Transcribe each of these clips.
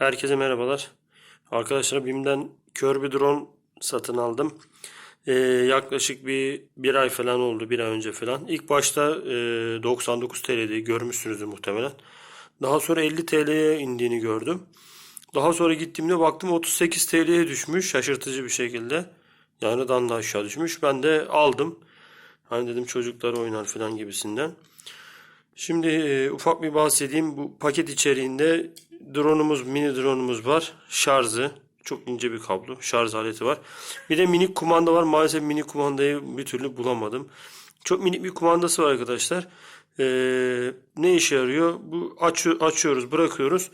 Herkese merhabalar. Arkadaşlar BİM'den kör bir drone satın aldım. Ee, yaklaşık bir, bir ay falan oldu. Bir ay önce falan. İlk başta e, 99 TL'di. Görmüşsünüzdür muhtemelen. Daha sonra 50 TL'ye indiğini gördüm. Daha sonra gittiğimde baktım 38 TL'ye düşmüş. Şaşırtıcı bir şekilde. Yani dan da aşağı düşmüş. Ben de aldım. Hani dedim çocuklar oynar falan gibisinden. Şimdi e, ufak bir bahsedeyim. Bu paket içeriğinde drone'umuz, mini drone'umuz var. Şarjı, çok ince bir kablo, şarj aleti var. Bir de minik kumanda var. Maalesef minik kumandayı bir türlü bulamadım. Çok minik bir kumandası var arkadaşlar. E, ne işe yarıyor? Bu aç, açıyoruz, bırakıyoruz.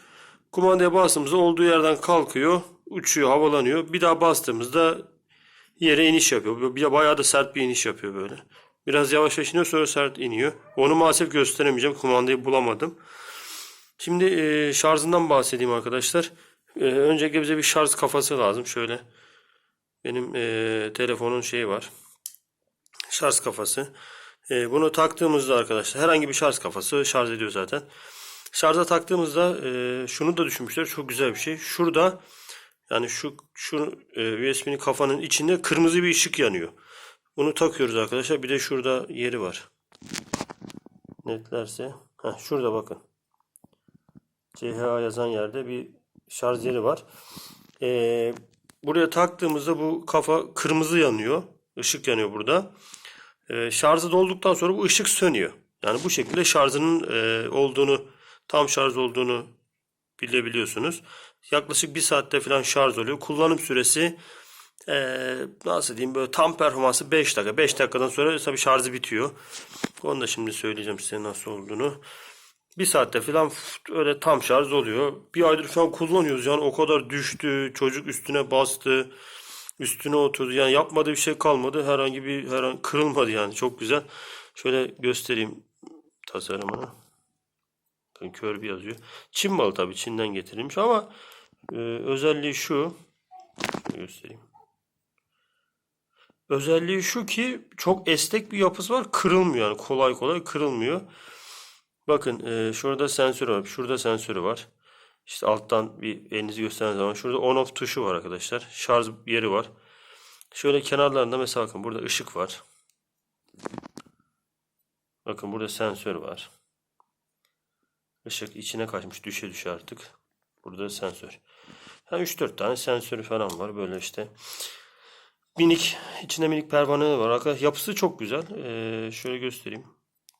Kumandaya bastığımızda olduğu yerden kalkıyor, uçuyor, havalanıyor. Bir daha bastığımızda yere iniş yapıyor. Bir de bayağı da sert bir iniş yapıyor böyle. Biraz yavaş iniyor sonra sert iniyor. Onu maalesef gösteremeyeceğim. Kumandayı bulamadım. Şimdi e, şarjından bahsedeyim arkadaşlar. E, öncelikle bize bir şarj kafası lazım. Şöyle benim e, telefonun şeyi var. Şarj kafası. E, bunu taktığımızda arkadaşlar herhangi bir şarj kafası şarj ediyor zaten. Şarja taktığımızda e, şunu da düşünmüşler. Çok güzel bir şey. Şurada yani şu şu e, USB'nin kafanın içinde kırmızı bir ışık yanıyor. Bunu takıyoruz arkadaşlar. Bir de şurada yeri var. Netlerse. Heh, şurada bakın. CHA yazan yerde bir şarj yeri var. Ee, buraya taktığımızda bu kafa kırmızı yanıyor. Işık yanıyor burada. Ee, şarjı dolduktan sonra bu ışık sönüyor. Yani bu şekilde şarjının e, olduğunu, tam şarj olduğunu bilebiliyorsunuz. Yaklaşık bir saatte falan şarj oluyor. Kullanım süresi ee, nasıl diyeyim böyle tam performansı 5 dakika. 5 dakikadan sonra tabii şarjı bitiyor. Onu da şimdi söyleyeceğim size nasıl olduğunu. Bir saatte falan öyle tam şarj oluyor. Bir aydır falan kullanıyoruz yani o kadar düştü. Çocuk üstüne bastı. Üstüne oturdu. Yani yapmadığı bir şey kalmadı. Herhangi bir her an kırılmadı yani. Çok güzel. Şöyle göstereyim tasarımını. Bakın kör bir yazıyor. Çin malı tabii Çin'den getirilmiş ama e, özelliği şu. Şöyle göstereyim. Özelliği şu ki çok esnek bir yapısı var. Kırılmıyor yani kolay kolay kırılmıyor. Bakın e, şurada sensör var. Şurada sensörü var. İşte alttan bir elinizi gösteren zaman şurada on off tuşu var arkadaşlar. Şarj yeri var. Şöyle kenarlarında mesela bakın burada ışık var. Bakın burada sensör var. Işık içine kaçmış düşe düşe artık. Burada sensör. Ha 3-4 tane sensörü falan var böyle işte. Minik içinde minik pervaneler var. Yapısı çok güzel. Ee, şöyle göstereyim.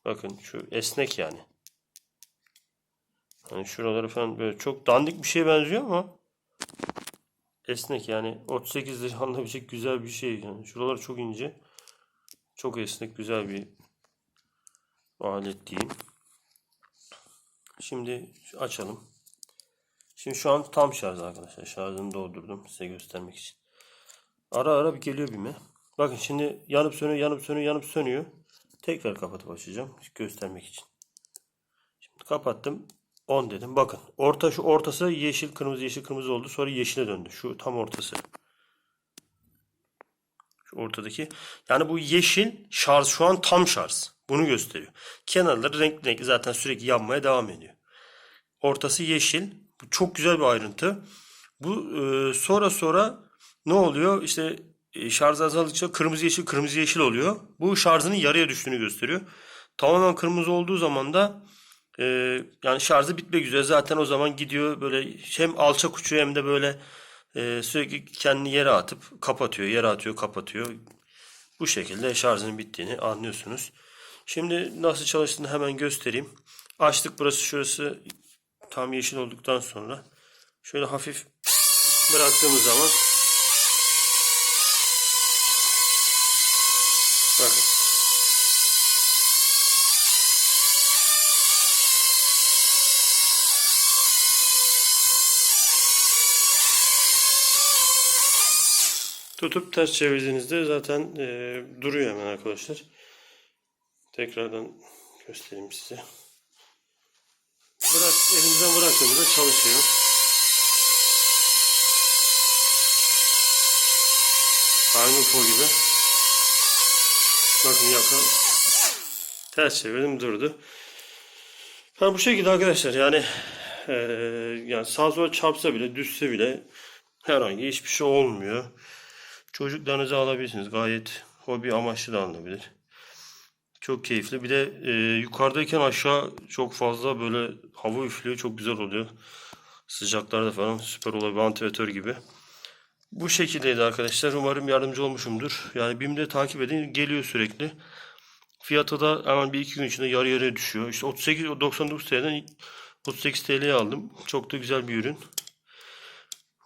Bakın şu esnek yani. Hani şuraları falan böyle çok dandik bir şeye benziyor ama esnek yani 38 lira alınabilecek güzel bir şey. Yani şuralar çok ince. Çok esnek güzel bir alet diyeyim. Şimdi açalım. Şimdi şu an tam şarj arkadaşlar. Şarjını doldurdum size göstermek için. Ara ara bir geliyor bime. Bakın şimdi yanıp sönüyor, yanıp sönüyor, yanıp sönüyor. Tekrar kapatıp açacağım göstermek için. Şimdi kapattım. 10 dedim. Bakın orta şu ortası yeşil kırmızı yeşil kırmızı oldu. Sonra yeşile döndü. Şu tam ortası. Şu ortadaki. Yani bu yeşil şarj şu an tam şarj. Bunu gösteriyor. Kenarları renkli renkli zaten sürekli yanmaya devam ediyor. Ortası yeşil. Bu çok güzel bir ayrıntı. Bu e, sonra sonra ne oluyor? İşte e, şarj azaldıkça kırmızı yeşil kırmızı yeşil oluyor. Bu şarjının yarıya düştüğünü gösteriyor. Tamamen kırmızı olduğu zaman da e, yani şarjı bitmek üzere. Zaten o zaman gidiyor böyle hem alçak uçuyor hem de böyle e, sürekli kendini yere atıp kapatıyor. Yere atıyor kapatıyor. Bu şekilde şarjının bittiğini anlıyorsunuz. Şimdi nasıl çalıştığını hemen göstereyim. Açtık burası şurası tam yeşil olduktan sonra şöyle hafif bıraktığımız zaman Bakın. Tutup ters çevirdiğinizde zaten e, duruyor hemen arkadaşlar. Tekrardan göstereyim size. Bırak, elimizden bıraktığımızda çalışıyor. Aynı UFO gibi. Bakın yakın. Ters çevirdim durdu. Ha bu şekilde arkadaşlar yani Ee, yani sağa sola çarpsa bile düşse bile herhangi hiçbir şey olmuyor. Çocuklarınızı alabilirsiniz. Gayet hobi amaçlı da alınabilir. Çok keyifli. Bir de e, yukarıdayken aşağı çok fazla böyle hava üflüyor. Çok güzel oluyor. Sıcaklarda falan süper oluyor. Vantilatör gibi. Bu şekildeydi arkadaşlar. Umarım yardımcı olmuşumdur. Yani BİM'de takip edin. Geliyor sürekli. Fiyatı da hemen bir iki gün içinde yarı yarıya düşüyor. İşte 38 99 TL'den 38 TL'ye aldım. Çok da güzel bir ürün.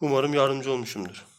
Umarım yardımcı olmuşumdur.